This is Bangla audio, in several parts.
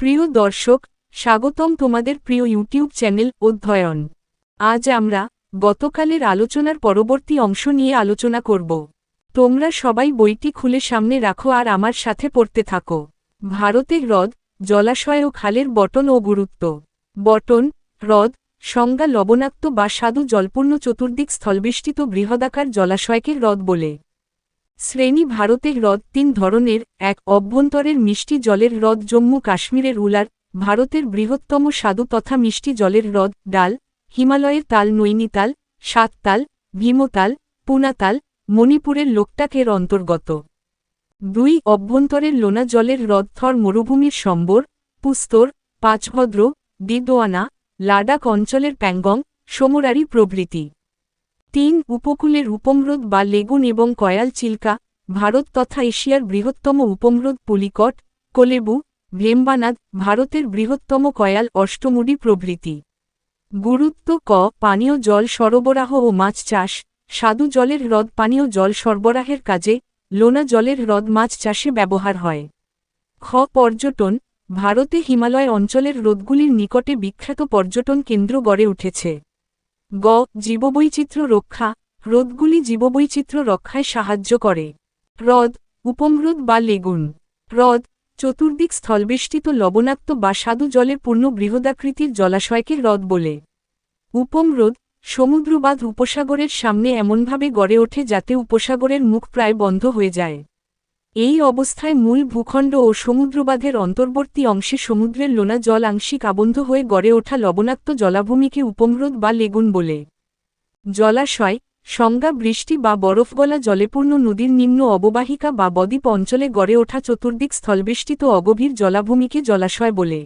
প্রিয় দর্শক, স্বাগতম তোমাদের প্রিয় ইউটিউব চ্যানেল অধ্যয়ন। আজ আমরা গতকালের আলোচনার পরবর্তী অংশ নিয়ে আলোচনা করব। তোমরা সবাই বইটি খুলে সামনে রাখো আর আমার সাথে পড়তে থাকো। ভারতের হ্রদ, জলাশয় ও খালের বটন ও গুরুত্ব। বটন, হ্রদ, সংজ্ঞা লবণাক্ত বা স্বাদু জলপূর্ণ চতুর্দিক স্থলবেষ্টিত বৃহদাকার জলাশয়কে হ্রদ বলে। শ্রেণি ভারতের হ্রদ তিন ধরনের, এক অভ্যন্তরের মিষ্টি জলের হ্রদ জম্মু কাশ্মীরের উলার, ভারতের বৃহত্তম স্বাদু তথা মিষ্টি জলের হ্রদ, ডাল, হিমালয়ের তাল নৈনিতাল সাততাল ভীমতাল পুনাতাল মণিপুরের লোকটাকের অন্তর্গত। দুই অভ্যন্তরের লোনা জলের হ্রদ থর মরুভূমির সম্বর, পুস্তর, পাঁচভদ্র, দিদোয়ানা, লাডাখ অঞ্চলের প্যাঙ্গং সমরারি প্রভৃতি। তিন উপকূলের উপমহ্রদ বা লেগুন এবং কয়াল চিল্কা, ভারত তথা এশিয়ার বৃহত্তম উপমহ্রদ পুলিকট, কোলেবু, ভেম্বানাদ, ভারতের বৃহত্তম কয়াল অষ্টমুডি প্রভৃতি। গুরুত্ব ক, পানীয় জল সরবরাহ ও মাছ চাষ স্বাদু জলের হ্রদ পানীয় জল সরবরাহের কাজে, লোনা জলের হ্রদ মাছ চাষে ব্যবহার হয়। খ, পর্যটন, ভারতে হিমালয় অঞ্চলের হ্রদগুলির নিকটে বিখ্যাত পর্যটন কেন্দ্র গড়ে উঠেছে। গ, জীববৈচিত্র্য রক্ষা। হ্রদগুলি জীববৈচিত্র্য রক্ষায় সাহায্য করে। হ্রদ উপমহ্রদ বা লেগুন। হ্রদ চতুর্দিক স্থলবেষ্টিত লবণাক্ত বা স্বাদু জলের পূর্ণ বৃহদাকৃতির জলাশয়কে হ্রদ বলে। উপমহ্রদ সমুদ্রবাদ উপসাগরের সামনে এমনভাবে গড়ে ওঠে যাতে উপসাগরের মুখ প্রায় বন্ধ হয়ে যায়। এই অবস্থায় মূল ভূখণ্ড ও সমুদ্রবাধের অন্তর্বর্তী অংশে সমুদ্রের লোনা জল আংশিক আবন্ধ হয়ে গড়ে ওঠা লবণাক্ত জলাভূমিকে উপমহ্রদ বা লেগুন বলে। জলাশয়, সংজ্ঞা বৃষ্টি বা বরফগলা জলেপূর্ণ নদীর নিম্ন অববাহিকা বা বদ্বীপ অঞ্চলে গড়ে ওঠা চতুর্দিক স্থলবেষ্টিত অগভীর জলাভূমিকে জলাশয় বলে।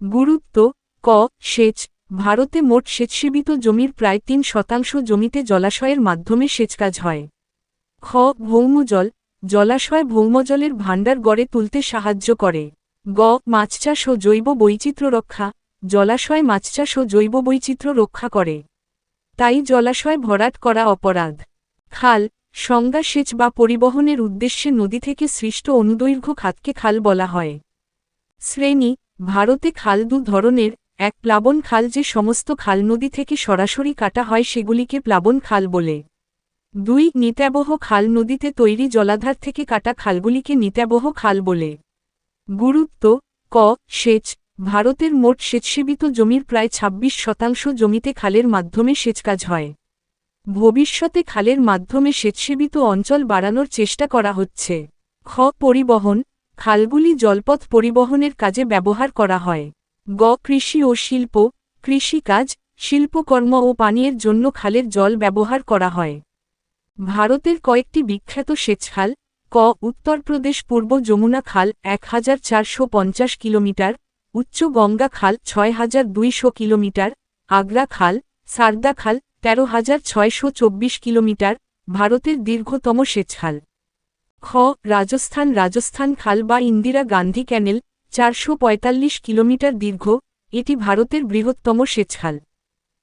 গুরুত্ব, ক, সেচ, ভারতে মোট সেচসেবিত জমির প্রায় তিন শতাংশ জমিতে জলাশয়ের মাধ্যমে সেচকাজ হয়। খ, ভৌমজল জলাশয় ভৌমজলের ভাণ্ডার গড়ে তুলতে সাহায্য করে। গ, মাছচাষ ও জৈব বৈচিত্র্য রক্ষা। জলাশয় মাছচাষ ও জৈব বৈচিত্র্য রক্ষা করে। তাই জলাশয় ভরাট করা অপরাধ। খাল, সংজ্ঞা সেচ বা পরিবহনের উদ্দেশ্যে নদী থেকে সৃষ্ট অনুদৈর্ঘ্য খাতকে খাল বলা হয়। শ্রেণি, ভারতে খাল দু ধরনের, এক প্লাবন খাল যে সমস্ত খাল নদী থেকে সরাসরি কাটা হয় সেগুলিকে প্লাবন খাল বলে। দুই নিত্যাবহ খাল নদীতে তৈরি জলাধার থেকে কাটা খালগুলিকে নিত্যাবহ খাল বলে। গুরুত্ব, ক, সেচ, ভারতের মোট সেচসেবিত জমির প্রায় ২৬ শতাংশ জমিতে খালের মাধ্যমে সেচকাজ হয়। ভবিষ্যতে খালের মাধ্যমে সেচসেবিত অঞ্চল বাড়ানোর চেষ্টা করা হচ্ছে। খ, পরিবহন, খালগুলি জলপথ পরিবহনের কাজে ব্যবহার করা হয়। গ, কৃষি ও শিল্প, কৃষিকাজ, শিল্পকর্ম ও পানীয়ের জন্য খালের জল ব্যবহার করা হয়। ভারতের কয়েকটি বিখ্যাত সেচখাল, ক উত্তরপ্রদেশ পূর্ব যমুনা খাল এক হাজার চারশো পঞ্চাশ কিলোমিটার, উচ্চ গঙ্গা খাল ছয় হাজার দুইশো কিলোমিটার, আগ্রা খাল, সারদা খাল তেরো কিলোমিটার, ভারতের দীর্ঘতম সেচখাল। খ, রাজস্থান রাজস্থান খাল বা ইন্দিরা গান্ধী ক্যানেল, চারশো পঁয়তাল্লিশ কিলোমিটার দীর্ঘ, এটি ভারতের বৃহত্তম সেচখাল।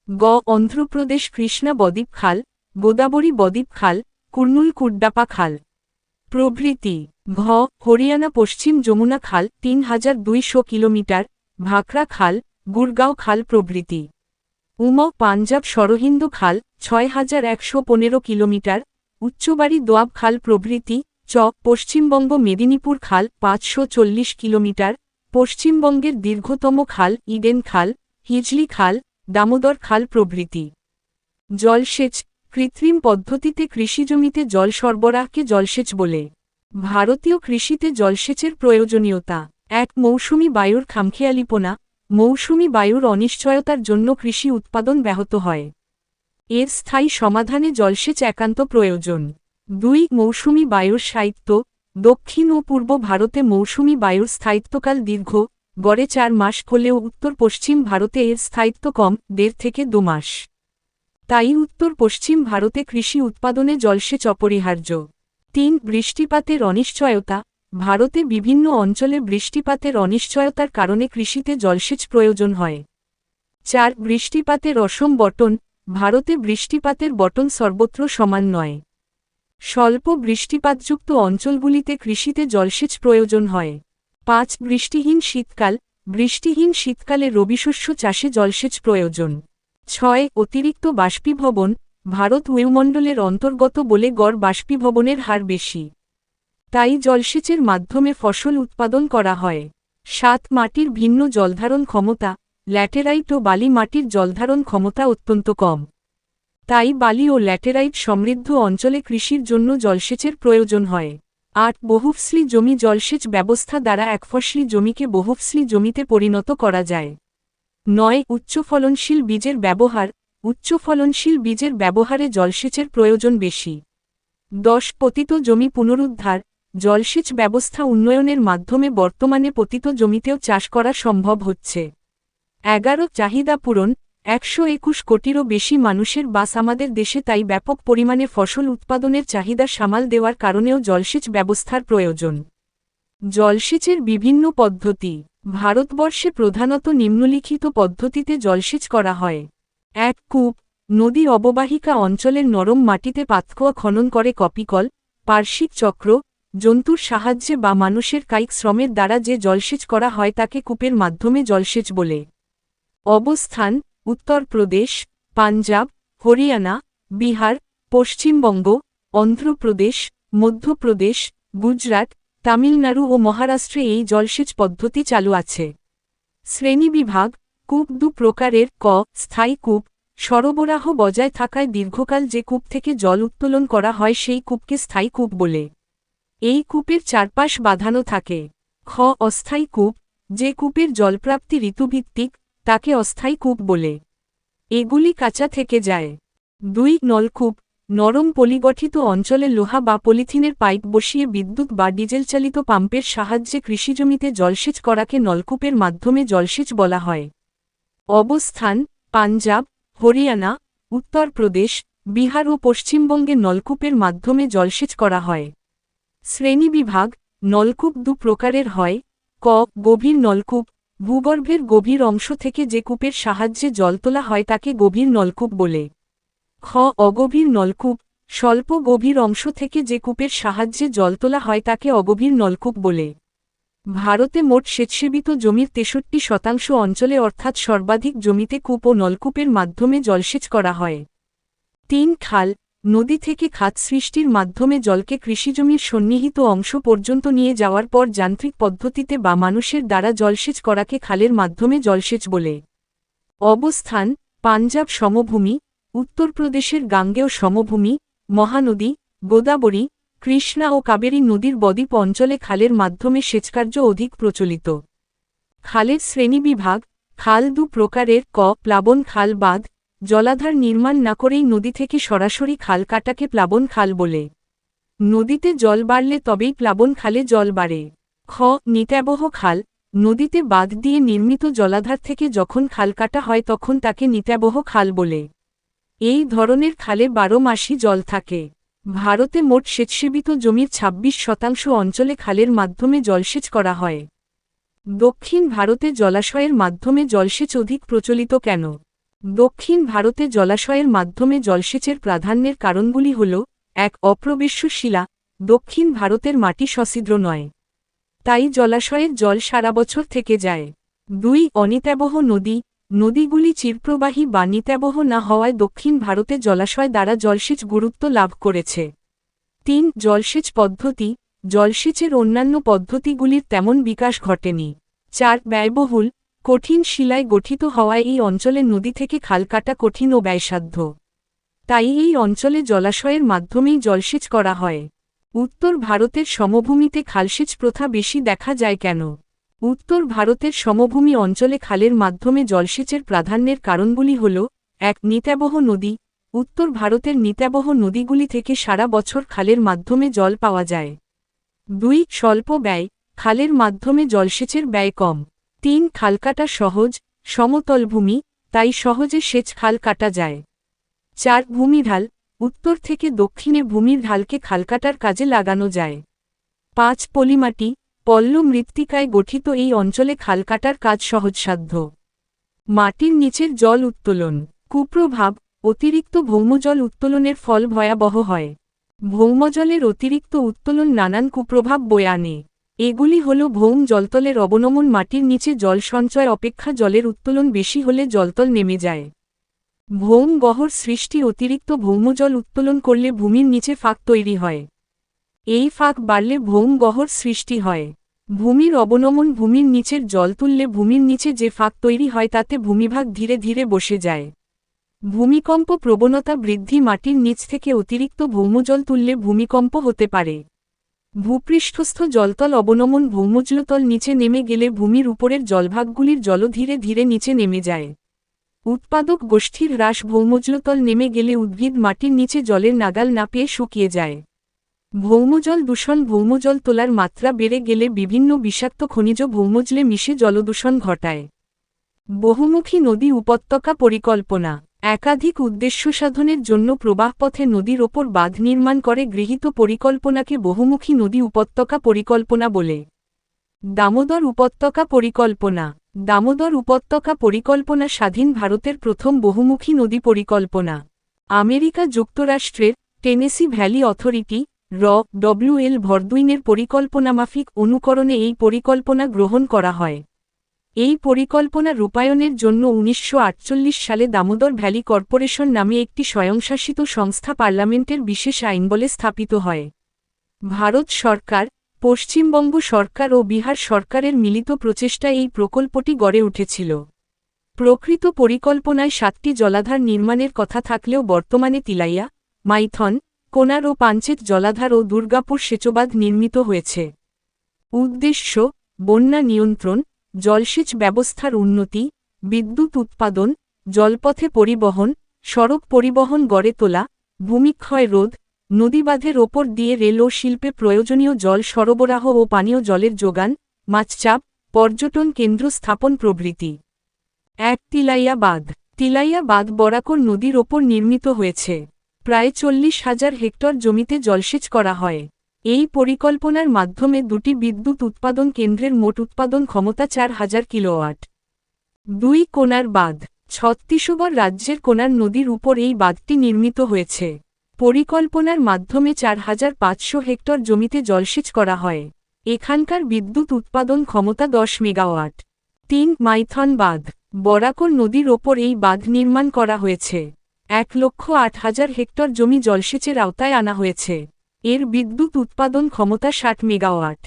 গ, অন্ধ্রপ্রদেশ কৃষ্ণা বদ্বীপ খাল গোদাবরী বদ্বীপ খাল, কুর্নুল কুড্ডাপা খাল। প্রভৃতি, ঘ, হরিয়ানা পশ্চিম যমুনা খাল, তিন হাজার দুইশো কিলোমিটার, ভাকরা খাল, গুরগাঁও খাল প্রভৃতি। উম, পাঞ্জাব সরহিন্দু খাল, ছয় হাজার একশো পনেরো কিলোমিটার, উচ্চবাড়ি দোয়াব খাল প্রভৃতি, চ, পশ্চিমবঙ্গ মেদিনীপুর খাল, পাঁচশো চল্লিশ কিলোমিটার, পশ্চিমবঙ্গের দীর্ঘতম খাল, ইডেন খাল, হিজলি খাল, দামোদর খাল প্রভৃতি। জলসেচ কৃত্রিম পদ্ধতিতে কৃষিজমিতে জল সরবরাহকে জলসেচ বলে। ভারতীয় কৃষিতে জলসেচের প্রয়োজনীয়তা। এক, মৌসুমি বায়ুর খামখেয়ালিপনা। মৌসুমি বায়ুর অনিশ্চয়তার জন্য কৃষি উৎপাদন ব্যাহত হয়। এর স্থায়ী সমাধানে জলসেচ একান্ত প্রয়োজন। দুই, মৌসুমি বায়ুর সাহিত্য। দক্ষিণ ও পূর্ব ভারতে মৌসুমি বায়ুর স্থায়িত্বকাল দীর্ঘ, গড়ে চার মাস হলেও উত্তর পশ্চিম ভারতে এর স্থায়িত্ব কম, দেড় থেকে দু মাস। তাই উত্তর পশ্চিম ভারতে কৃষি উৎপাদনে জলসেচ অপরিহার্য তিন, বৃষ্টিপাতের অনিশ্চয়তা। ভারতে বিভিন্ন অঞ্চলে বৃষ্টিপাতের অনিশ্চয়তার কারণে কৃষিতে জলসেচ প্রয়োজন হয়। চার, বৃষ্টিপাতের অসম বটন। ভারতে বৃষ্টিপাতের বটন সর্বত্র সমান নয়। স্বল্প বৃষ্টিপাতযুক্ত অঞ্চলগুলিতে কৃষিতে জলসেচ প্রয়োজন হয়। পাঁচ, বৃষ্টিহীন শীতকাল। বৃষ্টিহীন শীতকালে রবিশস্য চাষে জলসেচ প্রয়োজন। ছয়, অতিরিক্ত বাষ্পীভবন, ভারত বায়ুমণ্ডলের অন্তর্গত বলে গড় বাষ্পীভবনের হার বেশি। তাই জলসেচের মাধ্যমে ফসল উৎপাদন করা হয়। সাত, মাটির ভিন্ন জলধারণ ক্ষমতা, ল্যাটেরাইট ও বালি মাটির জলধারণ ক্ষমতা অত্যন্ত কম। তাই বালি ও ল্যাটেরাইট সমৃদ্ধ অঞ্চলে কৃষির জন্য জলসেচের প্রয়োজন হয়। আট, বহুফসলি জমি জলসেচ ব্যবস্থা দ্বারা একফসলি জমিকে বহুফসলি জমিতে পরিণত করা যায়। নয়, উচ্চফলনশীল বীজের ব্যবহার, উচ্চফলনশীল বীজের ব্যবহারে জলসেচের প্রয়োজন বেশি। দশ, পতিত জমি পুনরুদ্ধার, জলসেচ ব্যবস্থা উন্নয়নের মাধ্যমে বর্তমানে পতিত জমিতেও চাষ করা সম্ভব হচ্ছে। এগারো, চাহিদা পূরণ, একশো একুশ কোটিরও বেশি মানুষের বাস আমাদের দেশে তাই ব্যাপক পরিমাণে ফসল উৎপাদনের চাহিদা সামাল দেওয়ার কারণেও জলসেচ ব্যবস্থার প্রয়োজন। জলসেচের বিভিন্ন পদ্ধতি ভারতবর্ষে প্রধানত নিম্নলিখিত পদ্ধতিতে জলসেচ করা হয়। এক, কূপ, নদী অববাহিকা অঞ্চলের নরম মাটিতে পাতকুয়া খনন করে কপিকল পার্শ্বিক চক্র, জন্তুর সাহায্যে বা মানুষের কায়িক শ্রমের দ্বারা যে জলসেচ করা হয় তাকে কূপের মাধ্যমে জলসেচ বলে। অবস্থান, উত্তরপ্রদেশ, পাঞ্জাব, হরিয়ানা, বিহার, পশ্চিমবঙ্গ, অন্ধ্রপ্রদেশ, মধ্যপ্রদেশ, গুজরাট তামিলনাড়ু ও মহারাষ্ট্রে এই জলসেচ পদ্ধতি চালু আছে। শ্রেণীবিভাগ কূপ দু প্রকারের, ক, স্থায়ী কূপ, সরবরাহ বজায় থাকায় দীর্ঘকাল যে কূপ থেকে জল উত্তোলন করা হয় সেই কূপকে স্থায়ী কূপ বলে। এই কূপের চারপাশ বাঁধানো থাকে। খ, অস্থায়ী কূপ, যে কূপের জলপ্রাপ্তি ঋতুভিত্তিক, তাকে অস্থায়ী কূপ বলে। এগুলি কাঁচা থেকে যায়। দুই, নলকূপ নরম পলিগঠিত অঞ্চলে লোহা বা পলিথিনের পাইপ বসিয়ে বিদ্যুৎ বা ডিজেল চালিত পাম্পের সাহায্যে কৃষিজমিতে জলসেচ করাকে নলকূপের মাধ্যমে জলসেচ বলা হয়। অবস্থান, পাঞ্জাব, হরিয়ানা, উত্তরপ্রদেশ, বিহার ও পশ্চিমবঙ্গে নলকূপের মাধ্যমে জলসেচ করা হয়। শ্রেণীবিভাগ নলকূপ দু প্রকারের হয়, ক, গভীর নলকূপ, ভূগর্ভের গভীর অংশ থেকে যে কূপের সাহায্যে জল তোলা হয় তাকে গভীর নলকূপ বলে। খ, অগভীর নলকূপ। স্বল্প গভীর অংশ থেকে যে কূপের সাহায্যে জল তোলা হয় তাকে অগভীর নলকূপ বলে। ভারতে মোট সেচসেবিত জমির তেষট্টি শতাংশ অঞ্চলে অর্থাৎ সর্বাধিক জমিতে কূপ ও নলকূপের মাধ্যমে জলসেচ করা হয়। তিন, খাল। নদী থেকে খাত সৃষ্টির মাধ্যমে জলকে কৃষিজমির সন্নিহিত অংশ পর্যন্ত নিয়ে যাওয়ার পর যান্ত্রিক পদ্ধতিতে বা মানুষের দ্বারা জলসেচ করাকে খালের মাধ্যমে জলসেচ বলে। অবস্থান, পাঞ্জাব সমভূমি উত্তরপ্রদেশের গাঙ্গেয় সমভূমি, মহানদী, গোদাবরী, কৃষ্ণা ও কাবেরী নদীর বদ্বীপ অঞ্চলে খালের মাধ্যমে সেচকার্য অধিক প্রচলিত। খালের শ্রেণীবিভাগ খাল দু প্রকারের, ক প্লাবন খাল বাঁধ, জলাধার নির্মাণ না করেই নদী থেকে সরাসরি খাল কাটাকে প্লাবন খাল বলে। নদীতে জল বাড়লে তবেই প্লাবন খালে জল বাড়ে। খ নিত্যাবহ খাল, নদীতে বাঁধ দিয়ে নির্মিত জলাধার থেকে যখন খাল কাটা হয় তখন তাকে নিত্যাবহ খাল বলে। এই ধরনের খালে বারো মাসই জল থাকে। ভারতে মোট সেচসেবিত জমির ২৬ শতাংশ অঞ্চলে খালের মাধ্যমে জলসেচ করা হয়। দক্ষিণ ভারতে জলাশয়ের মাধ্যমে জলসেচ অধিক প্রচলিত কেন? দক্ষিণ ভারতে জলাশয়ের মাধ্যমে জলসেচের প্রাধান্যের কারণগুলি হল, এক, অপ্রবেশ্য শিলা, দক্ষিণ ভারতের মাটি সছিদ্র নয়। তাই জলাশয়ের জল সারা বছর থেকে যায়। দুই, অনিতাবহ নদী নদীগুলি চিরপ্রবাহী বা নিতাবহ না হওয়ায় দক্ষিণ ভারতে জলাশয় দ্বারা জলসেচ গুরুত্ব লাভ করেছে। তিন, জলসেচ পদ্ধতি। জলসেচের অন্যান্য পদ্ধতিগুলির তেমন বিকাশ ঘটেনি। চার, ব্যয়বহুল, কঠিন শিলায় গঠিত হওয়ায় এই অঞ্চলে নদী থেকে খাল কাটা কঠিন ও ব্যয়সাধ্য। তাই এই অঞ্চলে জলাশয়ের মাধ্যমেই জলসেচ করা হয়। উত্তর ভারতের সমভূমিতে খালসেচ প্রথা বেশি দেখা যায় কেন? উত্তর ভারতের সমভূমি অঞ্চলে খালের মাধ্যমে জলসেচের প্রাধান্যের কারণগুলি হল, এক নিত্যাবহ নদী, উত্তর ভারতের নিত্যাবহ নদীগুলি থেকে সারা বছর খালের মাধ্যমে জল পাওয়া যায়। দুই, স্বল্প ব্যয়, খালের মাধ্যমে জলসেচের ব্যয় কম। তিন, খাল কাটা সহজ সমতল ভূমি তাই সহজে সেচ খাল কাটা যায়। চার, ভূমি ঢাল, উত্তর থেকে দক্ষিণে ভূমির ঢালকে খালকাটার কাজে লাগানো যায়। পাঁচ, পলিমাটি পল্ল মৃত্তিকায় গঠিত এই অঞ্চলে খালকাটার কাজ সহজসাধ্য। মাটির নিচের জল উত্তোলন। কুপ্রভাব, অতিরিক্ত ভৌমজল উত্তোলনের ফল ভয়াবহ হয়। ভৌমজলের অতিরিক্ত উত্তোলন নানান কুপ্রভাব বয়ে আনে। এগুলি হল ভৌম জলতলের অবনমন মাটির নিচে জল সঞ্চয় অপেক্ষা জলের উত্তোলন বেশি হলে জলতল নেমে যায়। ভৌম গহর সৃষ্টি অতিরিক্ত ভৌমজল উত্তোলন করলে ভূমির নিচে ফাঁক তৈরি হয়। এই ফাঁক বাড়লে ভৌম গহর সৃষ্টি হয়। ভূমির অবনমন ভূমির নিচের জল তুললে ভূমির নিচে যে ফাঁক তৈরি হয় তাতে ভূমিভাগ ধীরে ধীরে বসে যায়। ভূমিকম্প প্রবণতা বৃদ্ধি মাটির নিচ থেকে অতিরিক্ত ভৌমজল তুললে ভূমিকম্প হতে পারে। ভূপৃষ্ঠস্থ জলতল অবনমন ভৌমজলতল নিচে নেমে গেলে ভূমির উপরের জলভাগগুলির জল ধীরে ধীরে নিচে নেমে যায়। উৎপাদক গোষ্ঠীর হ্রাস ভৌমজলতল নেমে গেলে উদ্ভিদ মাটির নিচে জলের নাগাল না পেয়ে শুকিয়ে যায়। ভৌমজল দূষণ ভৌমজল তোলার মাত্রা বেড়ে গেলে বিভিন্ন বিষাক্ত খনিজ ভৌমজলে মিশে জলদূষণ ঘটায়। বহুমুখী নদী উপত্যকা পরিকল্পনা। একাধিক উদ্দেশ্য সাধনের জন্য প্রবাহপথে নদীর ওপর বাঁধ নির্মাণ করে গৃহীত পরিকল্পনাকে বহুমুখী নদী উপত্যকা পরিকল্পনা বলে। দামোদর উপত্যকা পরিকল্পনা। দামোদর উপত্যকা পরিকল্পনা স্বাধীন ভারতের প্রথম বহুমুখী নদী পরিকল্পনা। আমেরিকা যুক্তরাষ্ট্রের টেনেসি ভ্যালি অথরিটি র ডব্লিউএল ভরদুইনের পরিকল্পনামাফিক অনুকরণে এই পরিকল্পনা গ্রহণ করা হয়। এই পরিকল্পনা রূপায়ণের জন্য উনিশশো আটচল্লিশ সালে দামোদর ভ্যালি কর্পোরেশন নামে একটি স্বয়ংশাসিত সংস্থা পার্লামেন্টের বিশেষ আইন বলে স্থাপিত হয়। ভারত সরকার, পশ্চিমবঙ্গ সরকার ও বিহার সরকারের মিলিত প্রচেষ্টা এই প্রকল্পটি গড়ে উঠেছিল। প্রকৃত পরিকল্পনায় সাতটি জলাধার নির্মাণের কথা থাকলেও বর্তমানে তিলাইয়া, মাইথন কোনার ও পাঞ্চেত জলাধার ও দুর্গাপুর সেচবাদ নির্মিত হয়েছে। উদ্দেশ্য, বন্যা নিয়ন্ত্রণ, জলসেচ ব্যবস্থার উন্নতি, বিদ্যুৎ উৎপাদন, জলপথে পরিবহন, সড়ক পরিবহন গড়ে তোলা, ভূমিক্ষয় রোধ, নদীবাঁধের ওপর দিয়ে রেল ও শিল্পে প্রয়োজনীয় জল সরবরাহ ও পানীয় জলের যোগান, মাছচাপ, পর্যটন কেন্দ্র স্থাপন প্রভৃতি। এক তিলাইয়া বাঁধ তিলাইয়া বাঁধ বরাকর নদীর ওপর নির্মিত হয়েছে। প্রায় চল্লিশ হাজার হেক্টর জমিতে জলসেচ করা হয়। এই পরিকল্পনার মাধ্যমে দুটি বিদ্যুৎ উৎপাদন কেন্দ্রের মোট উৎপাদন ক্ষমতা চার হাজার কিলোওয়াট। দুই কোনার বাঁধ, ছত্তিশগড় রাজ্যের কোনার নদীর উপর এই বাঁধটি নির্মিত হয়েছে। পরিকল্পনার মাধ্যমে চার হাজার পাঁচশো হেক্টর জমিতে জলসেচ করা হয়। এখানকার বিদ্যুৎ উৎপাদন ক্ষমতা দশ মেগাওয়াট। তিন মাইথন বাঁধ, বরাকর নদীর ওপর এই বাঁধ নির্মাণ করা হয়েছে। এক লক্ষ আট হাজার হেক্টর জমি জলসেচের আওতায় আনা হয়েছে। এর বিদ্যুৎ উৎপাদন ক্ষমতা ষাট মেগাওয়াট।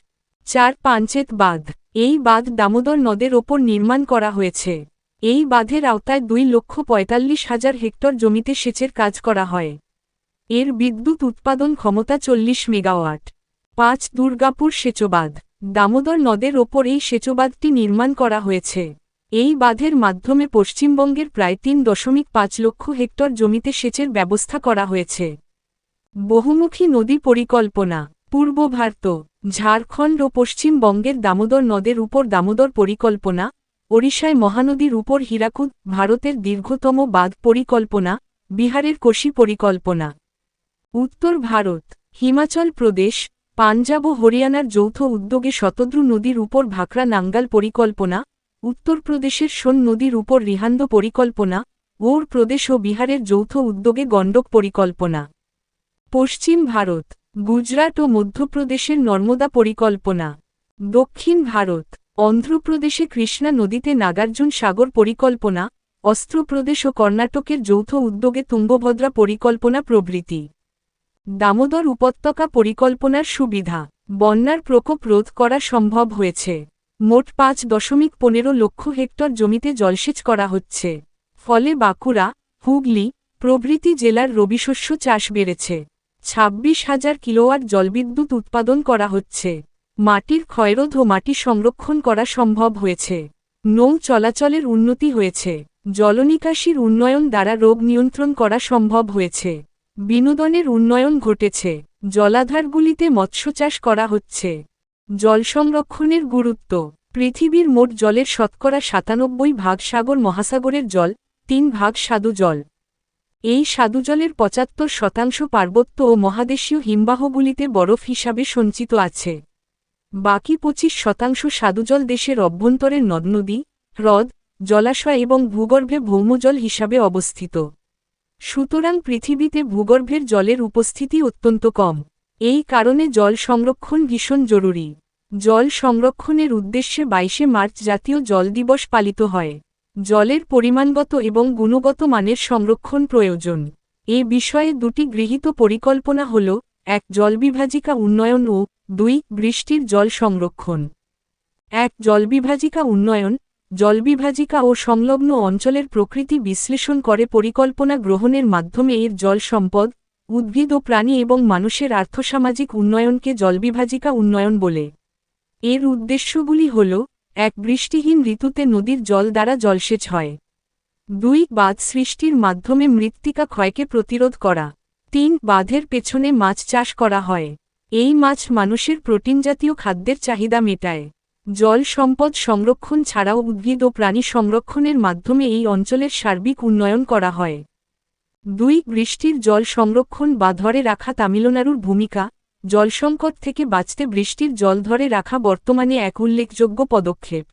চার পাঞ্চেত বাঁধ। এই বাঁধ দামোদর নদের ওপর নির্মাণ করা হয়েছে। এই বাঁধের আওতায় দুই লক্ষ পঁয়তাল্লিশ হাজার হেক্টর জমিতে সেচের কাজ করা হয়। এর বিদ্যুৎ উৎপাদন ক্ষমতা চল্লিশ মেগাওয়াট। পাঁচ দুর্গাপুর সেচবাঁধ। দামোদর নদের ওপর এই সেচবাঁধটি নির্মাণ করা হয়েছে। এই বাঁধের মাধ্যমে পশ্চিমবঙ্গের প্রায় তিন দশমিক পাঁচ লক্ষ হেক্টর জমিতে সেচের ব্যবস্থা করা হয়েছে। বহুমুখী নদী পরিকল্পনা, পূর্ব ভারত, ঝাড়খণ্ড ও পশ্চিমবঙ্গের দামোদর নদের উপর দামোদর পরিকল্পনা, ওড়িশায় মহানদীর উপর হীরাকুদ, ভারতের দীর্ঘতম বাঁধ পরিকল্পনা, বিহারের কোশি পরিকল্পনা। উত্তর ভারত, হিমাচল প্রদেশ, পাঞ্জাব ও হরিয়ানার যৌথ উদ্যোগে শতদ্রু নদীর উপর ভাকরা নাঙ্গাল পরিকল্পনা উত্তরপ্রদেশের সোন নদীর উপর রিহান্দ পরিকল্পনা ওর প্রদেশ ও বিহারের যৌথ উদ্যোগে গণ্ডক পরিকল্পনা। পশ্চিম ভারত, গুজরাট ও মধ্যপ্রদেশের নর্মদা পরিকল্পনা। দক্ষিণ ভারত, অন্ধ্রপ্রদেশে কৃষ্ণা নদীতে নাগার্জুন সাগর পরিকল্পনা, অস্ত্রপ্রদেশ ও কর্ণাটকের যৌথ উদ্যোগে তুঙ্গভদ্রা পরিকল্পনা প্রভৃতি। দামোদর উপত্যকা পরিকল্পনার সুবিধা, বন্যার প্রকোপ রোধ করা সম্ভব হয়েছে। মোট পাঁচ দশমিক পনেরো লক্ষ হেক্টর জমিতে জলসেচ করা হচ্ছে। ফলে বাঁকুড়া, হুগলি, প্রভৃতি জেলার রবিশস্য চাষ বেড়েছে। ছাব্বিশ হাজার কিলোওয়াট জলবিদ্যুৎ উৎপাদন করা হচ্ছে। মাটির ক্ষয়রোধ ও মাটি সংরক্ষণ করা সম্ভব হয়েছে। নৌ চলাচলের উন্নতি হয়েছে। জলনিকাশির উন্নয়ন দ্বারা রোগ নিয়ন্ত্রণ করা সম্ভব হয়েছে। বিনোদনের উন্নয়ন ঘটেছে। জলাধারগুলিতে মৎস্য চাষ করা হচ্ছে। জল সংরক্ষণের গুরুত্ব। পৃথিবীর মোট জলের শতকরা সাতানব্বই ভাগ সাগর মহাসাগরের জল, তিন ভাগ সাধু জল। এই সাধুজলের পঁচাত্তর শতাংশ পার্বত্য ও মহাদেশীয় হিমবাহগুলিতে বরফ হিসাবে সঞ্চিত আছে। বাকি পঁচিশ শতাংশ সাধুজল দেশের অভ্যন্তরের নদনদী, হ্রদ, জলাশয় এবং ভূগর্ভে ভৌমজল হিসাবে অবস্থিত। সুতরাং পৃথিবীতে ভূগর্ভের জলের উপস্থিতি অত্যন্ত কম। এই কারণে জল সংরক্ষণ ভীষণ জরুরি। জল সংরক্ষণের উদ্দেশ্যে বাইশে মার্চ জাতীয় জল দিবস পালিত হয়। জলের পরিমাণগত এবং গুণগত মানের সংরক্ষণ প্রয়োজন। এ বিষয়ে দুটি গৃহীত পরিকল্পনা হল, এক, জলবিভাজিকা উন্নয়ন ও, দুই, বৃষ্টির জল সংরক্ষণ। এক, জলবিভাজিকা উন্নয়ন, জলবিভাজিকা ও সংলগ্ন অঞ্চলের প্রকৃতি বিশ্লেষণ করে পরিকল্পনা গ্রহণের মাধ্যমে এর জল সম্পদ উদ্ভিদ ও প্রাণী এবং মানুষের আর্থসামাজিক উন্নয়নকে জলবিভাজিকা উন্নয়ন বলে। এর উদ্দেশ্যগুলি হল, এক, বৃষ্টিহীন ঋতুতে নদীর জল দ্বারা জলসেচ হয়। দুই, বাঁধ সৃষ্টির মাধ্যমে মৃত্তিকা ক্ষয়কে প্রতিরোধ করা। তিন, বাঁধের পেছনে মাছ চাষ করা হয়। এই মাছ মানুষের প্রোটিনজাতীয় খাদ্যের চাহিদা মেটায়। জল সম্পদ সংরক্ষণ ছাড়াও উদ্ভিদ ও প্রাণী সংরক্ষণের মাধ্যমে এই অঞ্চলের সার্বিক উন্নয়ন করা হয়। দুই, বৃষ্টির জল সংরক্ষণ বা ধরে রাখা তামিলনাড়ুর ভূমিকা, জলসংকট থেকে বাঁচতে বৃষ্টির জল ধরে রাখা বর্তমানে এক উল্লেখযোগ্য পদক্ষেপ।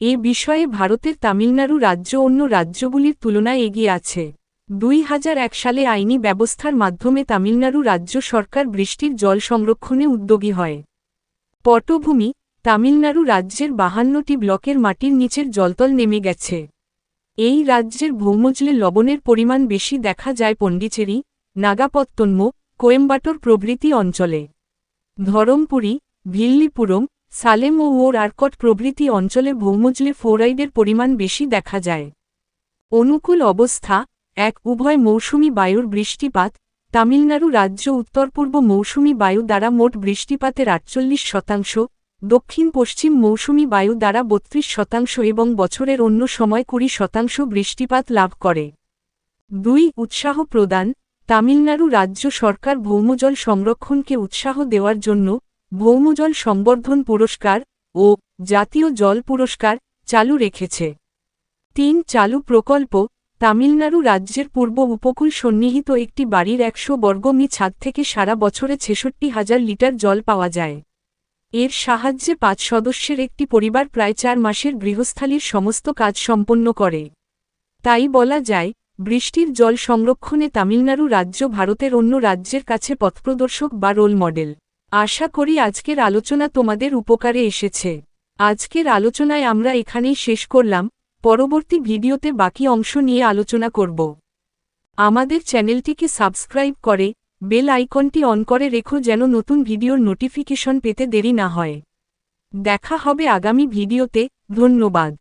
এ বিষয়ে ভারতের তামিলনাড়ু রাজ্য অন্য রাজ্যগুলির তুলনায় এগিয়ে আছে। দুই হাজার এক সালে আইনি ব্যবস্থার মাধ্যমে তামিলনাড়ু রাজ্য সরকার বৃষ্টির জল সংরক্ষণে উদ্যোগী হয়। পটভূমি, তামিলনাড়ু রাজ্যের বাহান্নটি ব্লকের মাটির নিচের জলতল নেমে গেছে। এই রাজ্যের ভৌমজলে লবণের পরিমাণ বেশি দেখা যায় পণ্ডিচেরি, নাগাপত্তন্ম, কোয়েম্বাটোর প্রভৃতি অঞ্চলে। ধরমপুরি, ভিল্লিপুরম, সালেম ও ওর আরকট প্রভৃতি অঞ্চলে ভৌমজলে ফ্লোরাইডের পরিমাণ বেশি দেখা যায়। অনুকূল অবস্থা, এক, উভয় মৌসুমি বায়ুর বৃষ্টিপাত, তামিলনাড়ু রাজ্য উত্তর পূর্ব মৌসুমি বায়ু দ্বারা মোট বৃষ্টিপাতের আটচল্লিশ শতাংশ দক্ষিণ পশ্চিম মৌসুমি বায়ু দ্বারা বত্রিশ শতাংশ এবং বছরের অন্য সময় কুড়ি শতাংশ বৃষ্টিপাত লাভ করে। দুই, উৎসাহ প্রদান। তামিলনাড়ু রাজ্য সরকার ভৌমজল সংরক্ষণকে উৎসাহ দেওয়ার জন্য ভৌমজল সংবর্ধন পুরস্কার ও জাতীয় জল পুরস্কার চালু রেখেছে। তিন, চালু প্রকল্প। তামিলনাড়ু রাজ্যের পূর্ব উপকূল সন্নিহিত একটি বাড়ির একশো বর্গমি ছাদ থেকে সারা বছরে ছেষট্টি হাজার লিটার জল পাওয়া যায়। এর সাহায্যে পাঁচ সদস্যের একটি পরিবার প্রায় চার মাসের গৃহস্থালির সমস্ত কাজ সম্পন্ন করে। তাই বলা যায়, বৃষ্টির জল সংরক্ষণে তামিলনাড়ু রাজ্য ভারতের অন্য রাজ্যের কাছে পথপ্রদর্শক বা রোল মডেল। আশা করি আজকের আলোচনা তোমাদের উপকারে এসেছে। আজকের আলোচনায় আমরা এখানেই শেষ করলাম, পরবর্তী ভিডিওতে বাকি অংশ নিয়ে আলোচনা করব। আমাদের চ্যানেলটিকে সাবস্ক্রাইব করে বেল আইকনটি অন করে রেখো যেন নতুন ভিডিওর নোটিফিকেশন পেতে দেরি না হয়। দেখা হবে আগামী ভিডিওতে। ধন্যবাদ।